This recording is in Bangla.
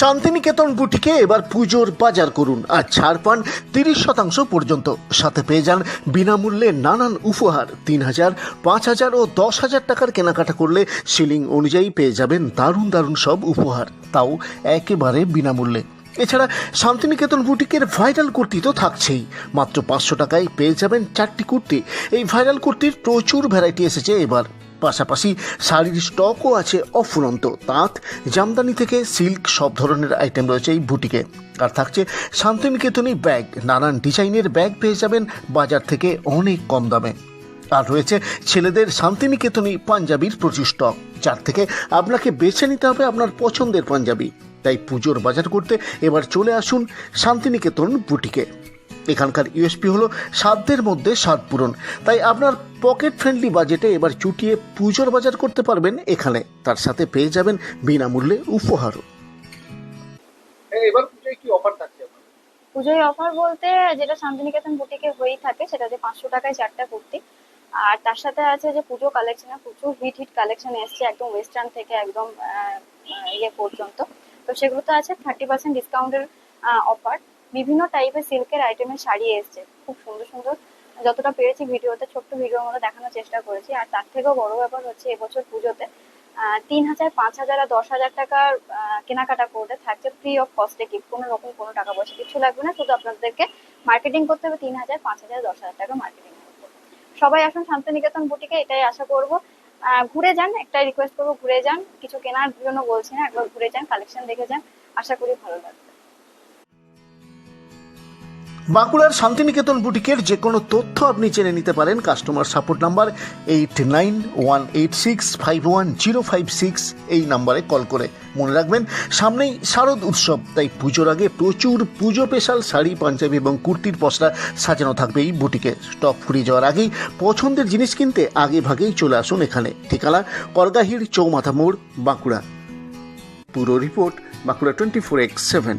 শান্তিনিকেতন বুটিকে এবার পুজোর বাজার করুন। আর ছাড় পান তিরিশ শতাংশ পর্যন্ত। সাথে পেয়ে যান বিনামূল্যে নানান উপহার। তিন হাজার, পাঁচ হাজার ও দশ হাজার টাকার কেনাকাটা করলে সিলিং অনুযায়ী পেয়ে যাবেন দারুণ দারুণ সব উপহার। তাও একেবারে বিনামূল্যে। এছাড়া শান্তিনিকেতন বুটিকের ভাইরাল কুর্তি তো থাকছেই। মাত্র পাঁচশো টাকায় পেয়ে যাবেন চারটি কুর্তি। এই ভাইরাল কুর্তির প্রচুর ভ্যারাইটি এসেছে এবার। পাশাপাশি শাড়ির স্টকও আছে অফুরন্ত তাঁত, জামদানি থেকে সিল্ক সব ধরনের আইটেম রয়েছে এই বুটিকে। আর থাকছে শান্তিনিকেতনী ব্যাগ নানান ডিজাইনের ব্যাগ পেয়ে যাবেন বাজার থেকে অনেক কম দামে। আর রয়েছে ছেলেদের শান্তিনিকেতনী পাঞ্জাবির প্রচুর স্টক যার থেকে আপনাকে বেছে নিতে হবে আপনার পছন্দের পাঞ্জাবি। তাই পুজোর বাজার করতে এবার চলে আসুন শান্তিনিকেতন বুটিকে। এখানকার ইউএসপি হলো সাধ্যের মধ্যে স্বাদ পূরণ। তাই আপনার পকেট ফ্রেন্ডলি বাজেটে এবার চুটিয়ে পুজোর বাজার করতে পারবেন। এখানে তার সাথে পেয়ে যাবেন বিনামূল্যে উপহারও। হ্যাঁ, এবার পুজোয় কি অফার থাকছে পুজোয় অফার বলতে যেটা শান্তিনিকেতন বুটিকে হয়েই থাকে সেটা যে পাঁচশো টাকায় চারটা কুর্তি। আর তার সাথে আছে যে পুজো কালেকশনে প্রচুর হিট হিট কালেকশন এসছে একদম ওয়েস্টার্ন থেকে একদম ইয়ে পর্যন্ত। তো সেগুলোতে আছে থার্টি পার্সেন্ট ডিসকাউন্টের অফার বিভিন্ন টাইপের সিল্কের আইটেমের শাড়ি এসছে। খুব সুন্দর সুন্দর। যতটা পেরেছি ভিডিওতে, ছোট্ট ভিডিওর মধ্যে দেখানোর চেষ্টা করেছি। আর তার থেকেও বড় ব্যাপার হচ্ছে, এবছর পুজোতে তিন হাজার, পাঁচ হাজার আর দশ হাজার টাকার কেনাকাটা করতে থাকছে ফ্রি অফ কস্টে গিফট কোনো রকম কোনো টাকা পয়সা কিছু লাগবে না। শুধু আপনাদেরকে মার্কেটিং করতে হবে তিন হাজার, পাঁচ হাজার, দশ হাজার টাকা মার্কেটিং করতে। সবাই আসুন শান্তিনিকেতন বুটিকে এটাই আশা করব। ঘুরে যান, একটাই রিকোয়েস্ট করব, ঘুরে যান। কিছু কেনার জন্য বলছি না, একবার ঘুরে যান কালেকশন দেখে যান। আশা করি ভালো লাগবে। বাঁকুড়ার শান্তিনিকেতন বুটিকের যে কোনো তথ্য আপনি জেনে নিতে পারেন। Customer support number eight nine one eight six five one zero five six এই নাম্বারে কল করে মনে রাখবেন। সামনেই শারদ উৎসব, তাই পুজোর আগে প্রচুর পুজো স্পেশাল শাড়ি, পাঞ্জাবি এবং কুর্তির পসরা সাজানো থাকবে এই বুটিকে। স্টক ফুরিয়ে যাওয়ার আগেই পছন্দের জিনিস কিনতে আগে ভাগেই চলে আসুন এখানে। ঠিকানা করগাহির চৌমাথা মোড়, বাঁকুড়া। পুরো report Bankura twenty four X seven